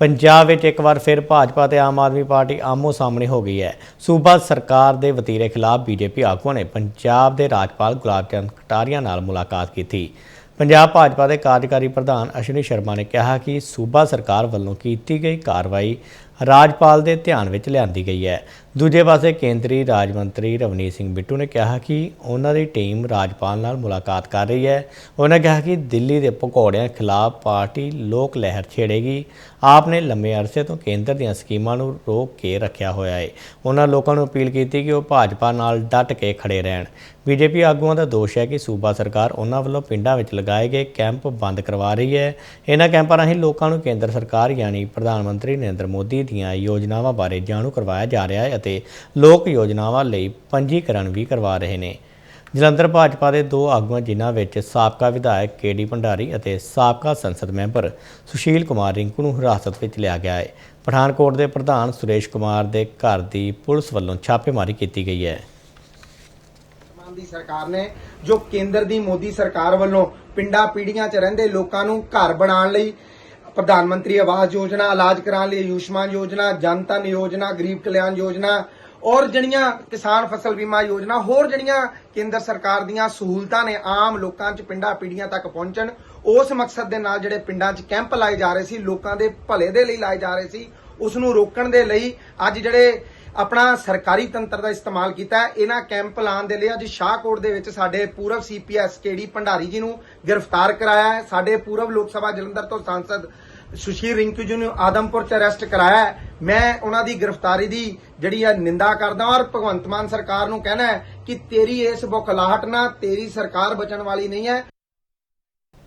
ਪੰਜਾਬ ਵਿੱਚ ਇੱਕ ਵਾਰ ਫਿਰ ਭਾਜਪਾ ਤੇ ਆਮ ਆਦਮੀ ਪਾਰਟੀ ਆਮੋ ਸਾਹਮਣੇ ਹੋ ਗਈ ਹੈ। ਸੂਬਾ ਸਰਕਾਰ ਦੇ ਵਤੀਰੇ ਖਿਲਾਫ ਬੀਜੇਪੀ ਆਗੂਆਂ ਨੇ ਪੰਜਾਬ ਦੇ ਰਾਜਪਾਲ ਗੁਲਾਬ ਚੰਦ ਕਟਾਰੀਆ ਨਾਲ ਮੁਲਾਕਾਤ ਕੀਤੀ। ਪੰਜਾਬ ਭਾਜਪਾ ਦੇ ਕਾਰਜਕਾਰੀ ਪ੍ਰਧਾਨ ਅਸ਼ਵਨੀ ਸ਼ਰਮਾ ਨੇ ਕਿਹਾ ਕਿ ਸੂਬਾ ਸਰਕਾਰ ਵੱਲੋਂ ਕੀਤੀ ਗਈ ਕਾਰਵਾਈ ਰਾਜਪਾਲ ਦੇ ਧਿਆਨ ਵਿੱਚ ਲਿਆਂਦੀ ਗਈ ਹੈ। ਦੂਜੇ ਪਾਸੇ ਕੇਂਦਰੀ ਰਾਜ ਮੰਤਰੀ ਰਵਨੀਤ ਸਿੰਘ ਬਿੱਟੂ ਨੇ ਕਿਹਾ ਕਿ ਉਹਨਾਂ ਦੀ ਟੀਮ ਰਾਜਪਾਲ ਨਾਲ ਮੁਲਾਕਾਤ ਕਰ ਰਹੀ ਹੈ। ਉਹਨਾਂ ਕਿਹਾ ਕਿ ਦਿੱਲੀ ਦੇ ਭਗੌੜਿਆਂ ਖਿਲਾਫ ਪਾਰਟੀ ਲੋਕ ਲਹਿਰ ਛੇੜੇਗੀ। ਆਪ ਨੇ ਲੰਮੇ ਅਰਸੇ ਤੋਂ ਕੇਂਦਰ ਦੀਆਂ ਸਕੀਮਾਂ ਨੂੰ ਰੋਕ ਕੇ ਰੱਖਿਆ ਹੋਇਆ ਹੈ। ਉਹਨਾਂ ਲੋਕਾਂ ਨੂੰ ਅਪੀਲ ਕੀਤੀ ਕਿ ਉਹ ਭਾਜਪਾ ਨਾਲ ਡਟ ਕੇ ਖੜੇ ਰਹਿਣ। ਬੀਜੇਪੀ ਆਗੂਆਂ ਦਾ ਦੋਸ਼ ਹੈ ਕਿ ਸੂਬਾ ਸਰਕਾਰ ਉਹਨਾਂ ਵੱਲੋਂ ਪਿੰਡਾਂ ਵਿੱਚ ਲਗਾਏ ਗਏ ਕੈਂਪ ਬੰਦ ਕਰਵਾ ਰਹੀ ਹੈ। ਇਹਨਾਂ ਕੈਂਪਾਂ ਰਾਹੀਂ ਲੋਕਾਂ ਨੂੰ ਕੇਂਦਰ ਸਰਕਾਰ ਯਾਨੀ ਪ੍ਰਧਾਨ ਮੰਤਰੀ ਨਰਿੰਦਰ ਮੋਦੀ ਦੀਆਂ ਯੋਜਨਾਵਾਂ ਬਾਰੇ ਜਾਣੂ ਕਰਵਾਇਆ ਜਾ ਰਿਹਾ ਹੈ ਅਤੇ ਲੋਕ ਯੋਜਨਾਵਾਂ ਲਈ ਪੰਜੀਕਰਨ ਵੀ ਕਰਵਾ ਰਹੇ ਨੇ। ਜਲੰਧਰ ਭਾਜਪਾ ਦੇ ਦੋ ਆਗੂਆਂ, ਜਿਨ੍ਹਾਂ ਵਿੱਚ ਸਾਬਕਾ ਵਿਧਾਇਕ ਕੇਡੀ ਭੰਡਾਰੀ ਅਤੇ ਸਾਬਕਾ ਸੰਸਦ ਮੈਂਬਰ ਸੁਸ਼ੀਲ ਕੁਮਾਰ ਰਿੰਕੂ ਨੂੰ ਹਿਰਾਸਤ ਵਿੱਚ ਲਿਆ ਗਿਆ ਹੈ। ਪਠਾਨਕੋਟ ਦੇ ਪ੍ਰਧਾਨ ਸੁਰੇਸ਼ ਕੁਮਾਰ ਦੇ ਘਰ ਦੀ ਪੁਲਿਸ ਵੱਲੋਂ ਛਾਪੇਮਾਰੀ ਕੀਤੀ ਗਈ ਹੈ। ਦੀ ਸਰਕਾਰ ਨੇ, ਜੋ ਕੇਂਦਰ ਦੀ ਮੋਦੀ ਸਰਕਾਰ ਵੱਲੋਂ ਪਿੰਡਾਂ ਪੀੜੀਆਂ 'ਚ ਰਹਿੰਦੇ ਲੋਕਾਂ ਨੂੰ ਘਰ ਬਣਾਉਣ ਲਈ ਪ੍ਰਧਾਨ ਮੰਤਰੀ ਆਵਾਸ ਯੋਜਨਾ, ਇਲਾਜ ਕਰਾਉਣ ਲਈ ਆਯੁਸ਼ਮਾਨ ਯੋਜਨਾ ਜਨਤਨ ਯੋਜਨਾ, ਗਰੀਬ ਕਲਿਆਣ ਯੋਜਨਾ ਔਰ ਜਿਹੜੀਆਂ ਕਿਸਾਨ ਫਸਲ ਬੀਮਾ ਯੋਜਨਾ, ਹੋਰ ਜਿਹੜੀਆਂ ਕੇਂਦਰ ਸਰਕਾਰ ਦੀਆਂ ਸਹੂਲਤਾਂ ਨੇ ਆਮ ਲੋਕਾਂ 'ਚ ਪਿੰਡਾਂ ਪੀੜੀਆਂ ਤੱਕ ਪਹੁੰਚਣ। ਉਸ ਮਕਸਦ ਦੇ ਨਾਲ ਜਿਹੜੇ ਪਿੰਡਾਂ 'ਚ ਕੈਂਪ ਲਾਏ ਜਾ ਰਹੇ ਸੀ, ਲੋਕਾਂ ਦੇ ਭਲੇ ਦੇ ਲਈ ਲਾਏ ਜਾ ਰਹੇ ਸੀ ਉਸ ਨੂੰ ਰੋਕਣ ਦੇ ਲਈ ਅੱਜ ਜਿਹੜੇ ਆਪਣਾ ਸਰਕਾਰੀ ਤੰਤਰ ਦਾ ਇਸਤੇਮਾਲ ਕੀਤਾ ਹੈ। ਇਹਨਾਂ ਕੈਂਪ ਲਾਉਣ ਦੇ ਲਈ ਅੱਜ ਸ਼ਾਹਕੋਟ ਦੇ ਵਿੱਚ ਸਾਡੇ ਪੂਰਵ ਸੀਪੀਐਸ ਕੇਡੀ ਭੰਡਾਰੀ ਜੀ ਨੂੰ ਗ੍ਰਿਫਤਾਰ ਕਰਾਇਆ ਹੈ। ਸਾਡੇ ਪੂਰਵ ਲੋਕ ਸਭਾ ਜਲੰਧਰ ਤੋਂ ਸਾਂਸਦ ਸੁਸ਼ੀਲ ਰਿੰਕੂ ਜੀ ਨੂੰ ਆਦਮਪੁਰ ਚ ਅਰੈਸਟ ਕਰਾਇਆ ਮੈਂ ਉਹਨਾਂ ਦੀ ਗ੍ਰਿਫਤਾਰੀ ਦੀ ਜਿਹੜੀ ਹੈ ਨਿੰਦਾ ਕਰਦਾ ਔਰ ਭਗਵੰਤ ਮਾਨ ਸਰਕਾਰ ਨੂੰ ਕਹਿਣਾ ਹੈ ਕਿ ਤੇਰੀ ਇਸ ਬੁਖਲਾਹਟ ਨਾਲ ਤੇਰੀ ਸਰਕਾਰ ਬਚਣ ਵਾਲੀ ਨਹੀਂ ਹੈ।